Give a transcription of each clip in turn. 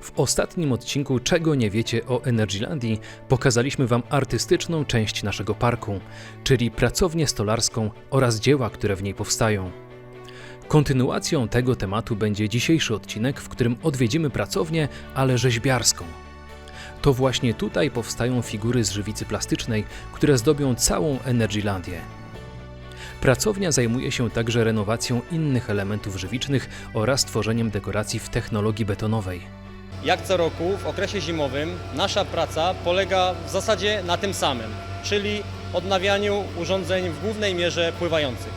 W ostatnim odcinku Czego nie wiecie o Energylandii pokazaliśmy Wam artystyczną część naszego parku, czyli pracownię stolarską oraz dzieła, które w niej powstają. Kontynuacją tego tematu będzie dzisiejszy odcinek, w którym odwiedzimy pracownię, ale rzeźbiarską. To właśnie tutaj powstają figury z żywicy plastycznej, które zdobią całą Energylandię. Pracownia zajmuje się także renowacją innych elementów żywicznych oraz tworzeniem dekoracji w technologii betonowej. Jak co roku w okresie zimowym nasza praca polega w zasadzie na tym samym, czyli odnawianiu urządzeń w głównej mierze pływających.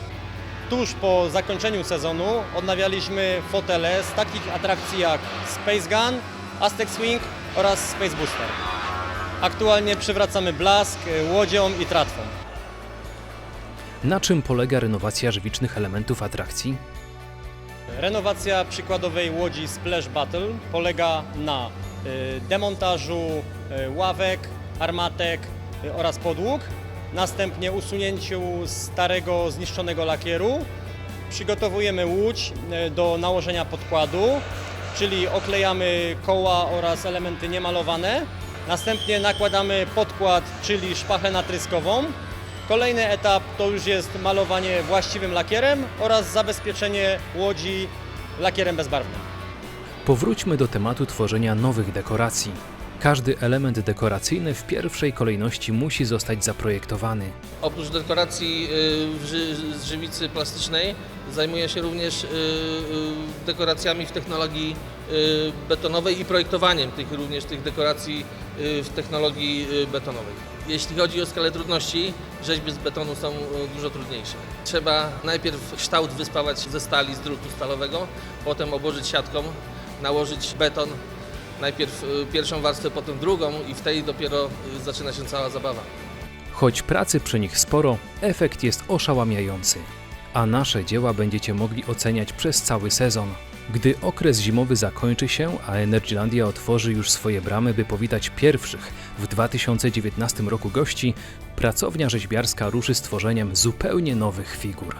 Tuż po zakończeniu sezonu odnawialiśmy fotele z takich atrakcji jak Space Gun, Aztec Swing oraz Space Booster. Aktualnie przywracamy blask łodzią i tratwą. Na czym polega renowacja żywicznych elementów atrakcji? Renowacja przykładowej łodzi Splash Battle polega na y, demontażu y, ławek, armatek y, oraz podłóg, następnie usunięciu starego, zniszczonego lakieru. Przygotowujemy łódź do nałożenia podkładu, czyli oklejamy koła oraz elementy niemalowane. Następnie nakładamy podkład, czyli szpachę natryskową. Kolejny etap to już jest malowanie właściwym lakierem oraz zabezpieczenie łodzi lakierem bezbarwnym. Powróćmy do tematu tworzenia nowych dekoracji. Każdy element dekoracyjny w pierwszej kolejności musi zostać zaprojektowany. Oprócz dekoracji y, z żywicy plastycznej zajmuję się również y, y, dekoracjami w technologii betonowej i projektowaniem tych również tych dekoracji w technologii betonowej. Jeśli chodzi o skalę trudności, rzeźby z betonu są dużo trudniejsze. Trzeba najpierw kształt wyspawać ze stali, z drutu stalowego, potem obłożyć siatką, nałożyć beton, najpierw y, pierwszą warstwę, potem drugą i w tej dopiero y, zaczyna się cała zabawa. Choć pracy przy nich sporo, efekt jest oszałamiający. A nasze dzieła będziecie mogli oceniać przez cały sezon. Gdy okres zimowy zakończy się, a Energylandia otworzy już swoje bramy, by powitać pierwszych w 2019 roku gości, pracownia rzeźbiarska ruszy z tworzeniem zupełnie nowych figur.